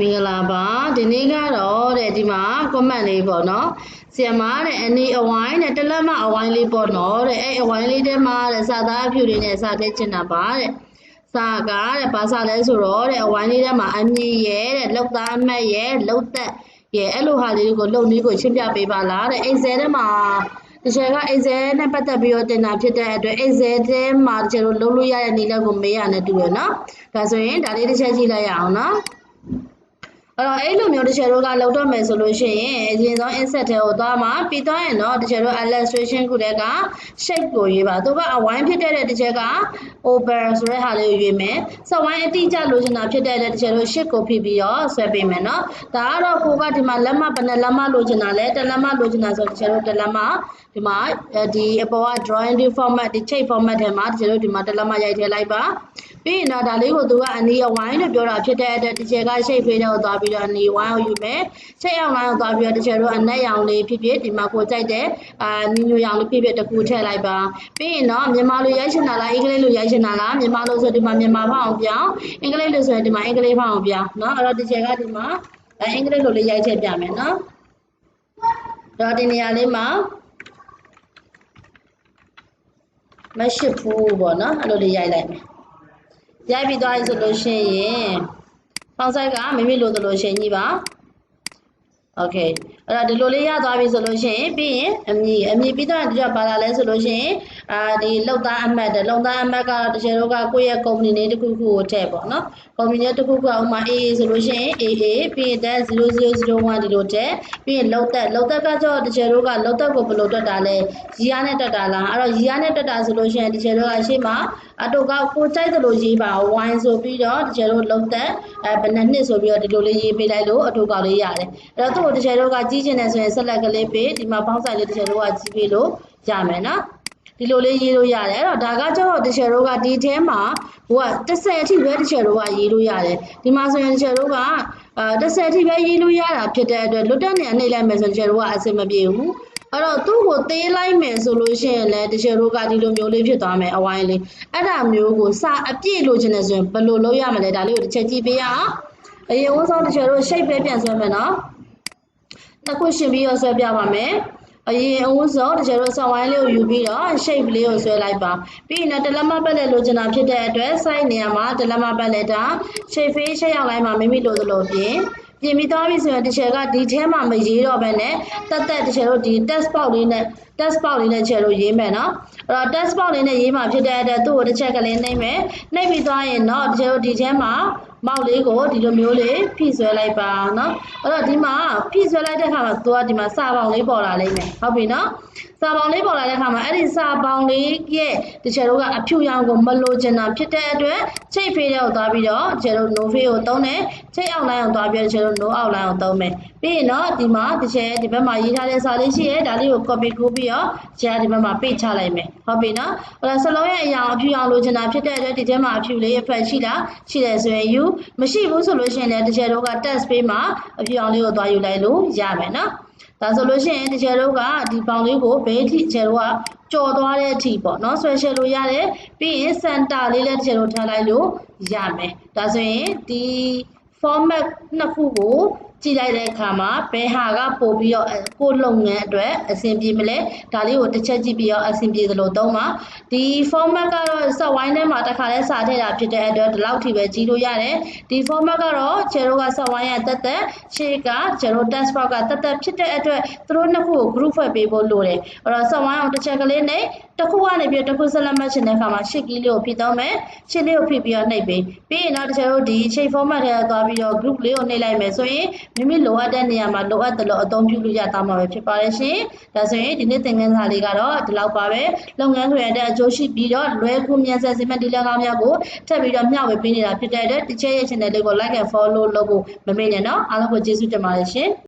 မင်္ဂလာပါဒီနေ့ကတော့တဲ့ဒီမှာ comment လေးပေါ့နော်ဆီယမတဲ့အနီအဝိုင်းနဲ့တလက်မအဝိုင်းလေးပေါ့နော်တဲ့အဲ့အဝိုင်းလေးထဲမှာတဲ့စာသားအဖြူတွေနဲ့စာထည့်ချင်တာပါတဲ့စာကတဲ့ဘာစာလဲဆိုတော့တဲ့အဝိုင်းလေးထဲမှာအမြင့်ရဲ့တဲ့လောက်သားအမတ်ရဲ့လောက်သက်ရဲ့အဲ့လိုဟာလေးကိုလုံနည်းကိုရှင်းပြပေးပါလားတဲ့အိမ်ဆဲထဲမှာတချက်ကအိမ်ဆဲနဲ့ပတ်သက်ပြီးတော့တင်တာဖြစ်တဲ့အတွက်အိမ်ဆဲထဲမှာတချက်တို့လုံးလို့ရတဲ့နေလက်ကိုမေးရနဲ့တူရနော်ဒါဆိုရင်ဒါလေးတစ်ချက်ကြည့်လိုက်ရအောင်နော် အဲ့တော့အဲ့လိုမျိုးတစ်ချက်တို့ကလောက်တော့မယ်ဆိုလို့ရှိရင်အရင်ဆုံး insert ထဲကိုသွားမှာပြီးသွားရင်တော့တစ်ချက်တို့ illustration ခုတည်းက shape ကိုရေးပါသူကအဝိုင်းဖြစ်တဲ့တစ်ချက်က over ဆိုတဲ့ဟာလေးကိုရွေးမယ်စဝိုင်းအတိအကျလိုချင်တာဖြစ်တဲ့တစ်ချက်တို့ shape ကိုဖိပြီးတော့ဆွဲပေးမယ်နော်ဒါကတော့ကိုကဒီမှာလက်မဘယ်နဲ့လက်မလိုချင်တာလဲတစ်လက်မလိုချင်တာဆိုတစ်ချက်တို့တစ်လက်မဒီမှာဒီအပေါ်က drawing format ဒီ shape format ထဲမှာတစ်ချက်တို့ဒီမှာတစ်လက်မရိုက်ထည့်လိုက်ပါပြီးရင်တော့ဒါလေးကိုသူကအနီအဝိုင်းလို့ပြောတာဖြစ်တဲ့အတွက်တစ်ချက်က shape ဖေးတဲ့ကိုသွားပြီးတော့အနီဝိုင်းကိုယူမယ်ချိတ်အောင်လိုင်းကိုသွားပြီးတော့တစ်ချက်တို့အနက်ရောင်လေးဖြစ်ဖြစ်ဒီမှာကိုကြိုက်တဲ့အာနီညိုရောင်လေးဖြစ်ဖြစ်တစ်ခုထည့်လိုက်ပါပြီးရင်တော့မြန်မာလိုရိုက်ချင်တာလားအင်္ဂလိပ်လိုရိုက်ချင်တာလားမြန်မာလိုဆိုဒီမှာမြန်မာဖောက်အောင်ပြောင်းအင်္ဂလိပ်လိုဆိုရင်ဒီမှာအင်္ဂလိပ်ဖောက်အောင်ပြောင်းเนาะအဲ့တော့တစ်ချက်ကဒီမှာအင်္ဂလိပ်လိုလေးရိုက်ထည့်ပြမယ်เนาะတော့ဒီနေရာလေးမှာမရှိဘူးပေါ့နော်အဲ့လိုလေးရိုက်လိုက်မယ်ရိုက်ပြီးသွားပြီဆိုလို့ရှိရင် ဖောင်ဆိုင်ကမိမိလိုသလိုရှင်ကြီးပါโอเคအဲ့တော့ဒီလိုလေးရသွားပြီဆိုလို့ရှိရင်ပြီးရင်အမည်အမည်ပြီးတော့ဒီကပါလာလဲဆိုလို့ရှိရင် အာဒီလောက်သားအမှတ်တယ်လောက်သားအမှတ်ကတော့တကယ်တော့ကကိုယ့်ရဲ့ company လေးတစ်ခုခုကိုထည့်ပေါ့နော် company တစ်ခုခုကဥမာ AA ဆိုလို့ရှိရင် AA ပြီးရင်တက်0001ဒီလိုထည့်ပြီးရင်လောက်သက်လောက်သက်ကကျတော့တကယ်တော့ကလောက်သက်ကိုဘယ်လိုတွက်တာလဲရီယာနဲ့တွက်တာလားအဲ့တော့ရီယာနဲ့တွက်တာဆိုလို့ရှိရင်တကယ်တော့ကရှေ့မှာအတော့ကကိုကြိုက်သလိုရေးပါ wine ဆိုပြီးတော့တကယ်တော့လောက်သက်အဲဘယ်နှစ်နှစ်ဆိုပြီးတော့ဒီလိုလေးရေးပေးလိုက်လို့အတော့ကောက်လေးရတယ်အဲ့တော့သူ့ကိုတကယ်တော့ကကြီးချင်တယ်ဆိုရင်ဆက်လက်ကလေးပေးဒီမှာပေါင်းဆိုင်လေးတစ်ချက်တော့ကြီးပေးလို့ရမယ်နော် ဒီလိုလေးရေးလို့ရတယ်အဲ့တော့ဒါကကျတော့တစ်ချက်တော့ကဒီထဲမှာဟိုက30အထိပဲတစ်ချက်တော့ကရေးလို့ရတယ်ဒီမှာဆိုရင်တစ်ချက်တော့ကအာ30အထိပဲရေးလို့ရတာဖြစ်တဲ့အတွက်လွတ်တက်နေအနေလိုက်မယ်ဆိုရင်တစ်ချက်တော့ကအဆင်မပြေဘူးအဲ့တော့သူ့ကိုသေးလိုက်မယ်ဆိုလို့ရှိရင်လည်းတချို့တို့ကဒီလိုမျိုးလေးဖြစ်သွားမယ်အဝိုင်းလေးအဲ့ဒါမျိုးကိုစအပြည့်လိုချင်တယ်ဆိုရင်ဘယ်လိုလုပ်ရမလဲဒါလေးကိုတစ်ချက်ကြည့်ပေးရအောင်အရင်ဦးဆုံးတချို့တို့ shape ပဲပြန်ဆွဲမယ်နော်နှစ်ခုရှင်ပြီးတော့ဆွဲပြပါမယ် အရင်အဝန်းစောတကယ်လို့ဆောင်းဝိုင်းလေးကိုယူပြီးတော့ shape လေးကိုဆွဲလိုက်ပါပြီးရင်တလက်မပတ်လက်လိုချင်တာဖြစ်တဲ့အတွက် size နေရာမှာတလက်မပတ်လက်တာ shape face ချက်ရောက်လိုက်မှာမိမိလိုသလိုပြင်ပြင်ပြီးသွားပြီဆိုရင်တစ်ချက်ကဒီထဲမှာမရေးတော့ဘဲနဲ့တက်တက်တစ်ချက်တို့ဒီ test box လေးနဲ့ test box လေးနဲ့ချက်လို့ရေးမယ်နော်အဲ့တော့ test box လေးနဲ့ရေးမှာဖြစ်တဲ့အတွက်သူ့ကိုတစ်ချက်ကလေးနှိမ့်မယ်နှိမ့်ပြီးသွားရင်တော့တစ်ချက်တို့ဒီထဲမှာ မောက်လေးကိုဒီလိုမျိုးလေးဖိဆွဲလိုက်ပါနော်အဲ့တော့ဒီမှာဖိဆွဲလိုက်တဲ့အခါမှာသူကဒီမှာစာပေါင်လေးပေါ်လာလိမ့်မယ်ဟုတ်ပြီနော်စာပေါင်လေးပေါ်လာတဲ့အခါမှာအဲ့ဒီစာပေါင်လေးရဲ့တချေတို့ကအဖြူရောင်ကိုမလိုချင်တာဖြစ်တဲ့အတွက်ချိတ်ဖေးတဲ့ကိုသွားပြီးတော့တချေတို့ no ဖေးကိုသုံးတယ်ချိတ်အောင်လိုင်းအောင်သွားပြီးတော့တချေတို့ no အောင်လိုင်းအောင်သုံးမယ်ပြီးရင်တော့ဒီမှာတချေဒီဘက်မှာရေးထားတဲ့စာလေးရှိရဲဒါလေးကို copy ကူးပြီးတော့တချေဒီဘက်မှာပေးချလိုက်မယ်ဟုတ်ပြီနော်အဲ့ဒါစလုံးရဲ့အရာအဖြူရောင်လိုချင်တာဖြစ်တဲ့အတွက်ဒီထဲမှာအဖြူလေးအဖက်ရှိတာရှိတယ်ဆိုရင် you ဘူးမရှိဘူးဆိုလို့ရှိရင်လည်းတကယ်တော့က test ပေးမှာအပြောင်လေးကိုသွားယူလိုက်လို့ရမယ်နော်ဒါဆိုလို့ရှိရင်တကယ်တော့ကဒီပေါင်လေးကိုဘယ်ထိတကယ်တော့ကကြော်သွားတဲ့အထိပေါ့နော်ဆွဲရှယ်လို့ရတယ်ပြီးရင် center လေးလည်းတကယ်တော့ထားလိုက်လို့ရမယ်ဒါဆိုရင်ဒီ format နှစ်ခုကို ကြည့်လိုက်တဲ့အခါမှာဘယ်ဟာကပို့ပြီးတော့ကိုလုပ်ငန်းအတွက်အဆင်ပြေမလဲဒါလေးကိုတစ်ချက်ကြည့်ပြီးတော့အဆင်ပြေသလိုသုံးပါဒီ format ကတော့ set wine ထဲမှာတစ်ခါလဲစာထည့်တာဖြစ်တဲ့အတွက်ဒီလောက်ထိပဲကြည့်လို့ရတယ်ဒီ format ကတော့ခြေတို့က set wine ရဲ့တက်တက်ရှေ့ကခြေတို့ test box ကတက်တက်ဖြစ်တဲ့အတွက်သူတို့နှစ်ခုကို group ဖွဲ့ပေးဖို့လိုတယ်အဲ့တော့ set wine ကိုတစ်ချက်ကလေးနဲ့ တစ်ခုကနေပြီးတစ်ခုဆက်လက်မှတ်ချင်တဲ့အခါမှာရှစ်ကီးလေးကိုဖိသုံးမယ်ရှစ်လေးကိုဖိပြီးတော့နှိပ်ပေးပြီးရင်တော့တချို့တို့ဒီ shape format ထဲသွားပြီးတော့ group လေးကိုနှိပ်လိုက်မယ်ဆိုရင်မိမိလိုအပ်တဲ့နေရာမှာလိုအပ်တယ်လို့အသုံးပြုလို့ရတာမှာပဲဖြစ်ပါတယ်ရှင်ဒါဆိုရင်ဒီနေ့သင်ခန်းစာလေးကတော့ဒီလောက်ပါပဲလုပ်ငန်းခွင်တဲ့အကျိုးရှိပြီးတော့လွယ်ကူမြန်ဆန်စီမံဒီလကောင်းများကိုထပ်ပြီးတော့မျှဝေပေးနေတာဖြစ်တဲ့အတွက်ဒီချက်ရဲ့ channel လေးကို like and follow လုပ်ဖို့မမေ့နဲ့နော်အားလုံးကိုကျေးဇူးတင်ပါတယ်ရှင်